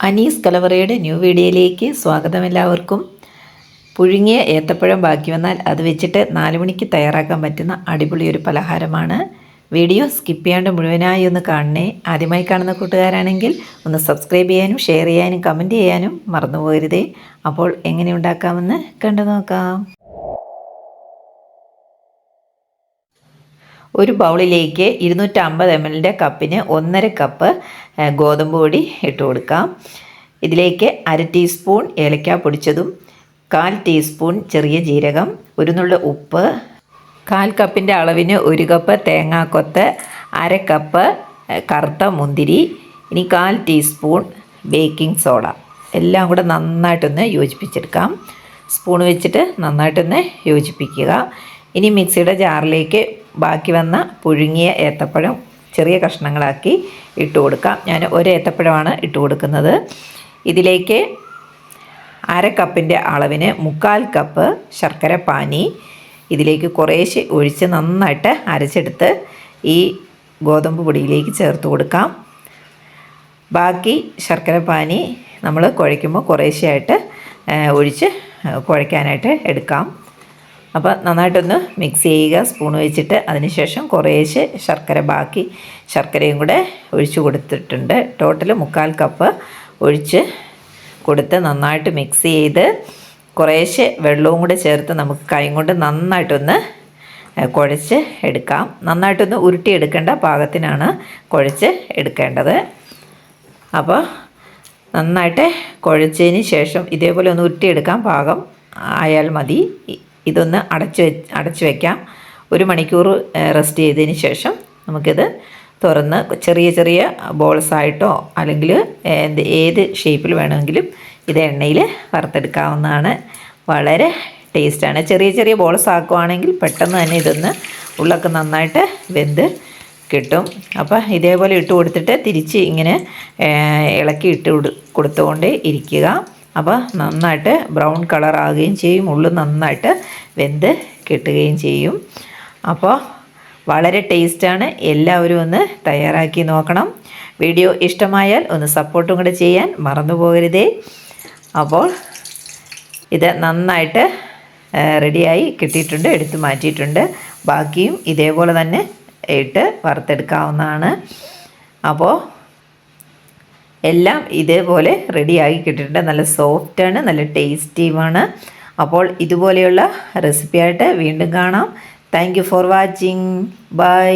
Anees കലവറയുടെ new വീഡിയോയിലേക്ക് സ്വാഗതം എല്ലാവർക്കും. പുഴുങ്ങിയ ഏത്തപ്പഴം ബാക്കി വന്നാൽ അത് വെച്ചിട്ട് നാല് മണിക്ക് തയ്യാറാക്കാൻ പറ്റുന്ന അടിപൊളി ഒരു പലഹാരമാണ്. വീഡിയോ സ്കിപ്പ് ചെയ്യാണ്ട് മുഴുവനായി ഒന്ന് കാണണേ. ആദ്യമായി കാണുന്ന കൂട്ടുകാരാണെങ്കിൽ ഒന്ന് സബ്സ്ക്രൈബ് ചെയ്യാനും ഷെയർ ചെയ്യാനും കമന്റ് ചെയ്യാനും മറന്നു പോകരുതേ അപ്പോൾ എങ്ങനെ ഉണ്ടാക്കാമെന്ന് കണ്ടു നോക്കാം. ഒരു ബൗളിലേക്ക് ഇരുന്നൂറ്റമ്പത് എം എല്ലിന്റെ കപ്പിന് ഒന്നര കപ്പ് ഗോതമ്പ് പൊടി ഇട്ട് കൊടുക്കാം. ഇതിലേക്ക് അര ടീസ്പൂൺ ഏലക്ക പൊടിച്ചതും കാൽ ടീസ്പൂൺ ചെറിയ ജീരകം ഒരു നുള്ള ഉപ്പ് കാൽ കപ്പിന്റെ അളവിന് ഒരു കപ്പ് തേങ്ങാക്കൊത്ത് അര കപ്പ് കറുത്ത മുന്തിരി ഇനി കാൽ ടീസ്പൂൺ ബേക്കിംഗ് സോഡ എല്ലാം കൂടെ നന്നായിട്ടൊന്ന് യോജിപ്പിച്ചെടുക്കാം. സ്പൂൺ വെച്ചിട്ട് നന്നായിട്ടൊന്ന് യോജിപ്പിക്കുക. ഇനി മിക്സിയുടെ ജാറിലേക്ക് ബാക്കി വന്ന പുഴുങ്ങിയ ഏത്തപ്പഴം ചെറിയ കഷ്ണങ്ങളാക്കി ഇട്ട് കൊടുക്കാം. ഞാൻ ഒരു ഏത്തപ്പഴമാണ് ഇട്ട് കൊടുക്കുന്നത്. ഇതിലേക്ക് അര കപ്പിന്റെ അളവിന് മുക്കാൽ കപ്പ് ശർക്കര പാനി ഇതിലേക്ക് കുറേശ്ശെ ഒഴിച്ച് നന്നായിട്ട് അരച്ചെടുത്ത് ഈ ഗോതമ്പ് പൊടിയിലേക്ക് ചേർത്ത് കൊടുക്കാം. ബാക്കി ശർക്കര പാനി നമ്മൾ കുഴയ്ക്കുമ്പോൾ കുറേശ്ശെയായിട്ട് ഒഴിച്ച് കുഴയ്ക്കാനായിട്ട് എടുക്കാം. അപ്പോൾ നന്നായിട്ടൊന്ന് മിക്സ് ചെയ്യുക. സ്പൂൺ വെച്ചിട്ട് അതിനുശേഷം കുറേശ്ശെ ശർക്കര ബാക്കി ശർക്കരയും കൂടെ ഒഴിച്ചു കൊടുത്തിട്ടുണ്ട്. ടോട്ടൽ മുക്കാൽ കപ്പ് ഒഴിച്ച് കൊടുത്ത് നന്നായിട്ട് മിക്സ് ചെയ്ത് കുറേശ്ശെ വെള്ളവും കൂടെ ചേർത്ത് നമുക്ക് കൈ കൊണ്ട് നന്നായിട്ടൊന്ന് കുഴച്ച് എടുക്കാം. നന്നായിട്ടൊന്ന് ഉരുട്ടിയെടുക്കേണ്ട പാകത്തിനാണ് കുഴച്ച് എടുക്കേണ്ടത്. അപ്പോൾ നന്നായിട്ട് കുഴച്ചതിന് ശേഷം ഇതേപോലെ ഒന്ന് ഉരുട്ടിയെടുക്കാൻ പാകം ആയാൽ മതി. ഇതൊന്ന് അടച്ചു വെ അടച്ച് വയ്ക്കാം ഒരു മണിക്കൂർ റെസ്റ്റ് ചെയ്തതിന് ശേഷം നമുക്കിത് തുറന്ന് ചെറിയ ചെറിയ ബോൾസായിട്ടോ അല്ലെങ്കിൽ എന്ത് ഏത് ഷേപ്പിൽ വേണമെങ്കിലും ഇത് എണ്ണയിൽ വറുത്തെടുക്കാവുന്നതാണ്. വളരെ ടേസ്റ്റാണ്. ചെറിയ ചെറിയ ബോൾസ് ആക്കുവാണെങ്കിൽ പെട്ടെന്ന് തന്നെ ഇതൊന്ന് ഉള്ളൊക്കെ നന്നായിട്ട് വെന്ത് കിട്ടും. അപ്പോൾ ഇതേപോലെ ഇട്ട് കൊടുത്തിട്ട് തിരിച്ച് ഇങ്ങനെ ഇളക്കി ഇട്ട് കൊടുത്തുകൊണ്ടേ ഇരിക്കുക. അപ്പോൾ നന്നായിട്ട് ബ്രൗൺ കളർ ആകുകയും ചെയ്യും. ഉള്ളു നന്നായിട്ട് വെന്ത് കിട്ടുകയും ചെയ്യും. അപ്പോൾ വളരെ ടേസ്റ്റാണ് എല്ലാവരും ഒന്ന് തയ്യാറാക്കി നോക്കണം. വീഡിയോ ഇഷ്ടമായാൽ ഒന്ന് സപ്പോർട്ടും കൂടെ ചെയ്യാൻ മറന്നു പോകരുതേ. അപ്പോൾ ഇത് നന്നായിട്ട് റെഡിയായി കിട്ടിയിട്ടുണ്ട്. എടുത്തു മാറ്റിയിട്ടുണ്ട്. ബാക്കിയും ഇതേപോലെ തന്നെ ഇട്ട് വറുത്തെടുക്കാവുന്നതാണ്. അപ്പോൾ എല്ലാം ഇതേപോലെ റെഡിയാക്കി കിട്ടിയിട്ടുണ്ട്. നല്ല സോഫ്റ്റാണ് നല്ല ടേസ്റ്റിയുമാണ് അപ്പോൾ ഇതുപോലെയുള്ള റെസിപ്പിയായിട്ട് വീണ്ടും കാണാം. Thank for watching bye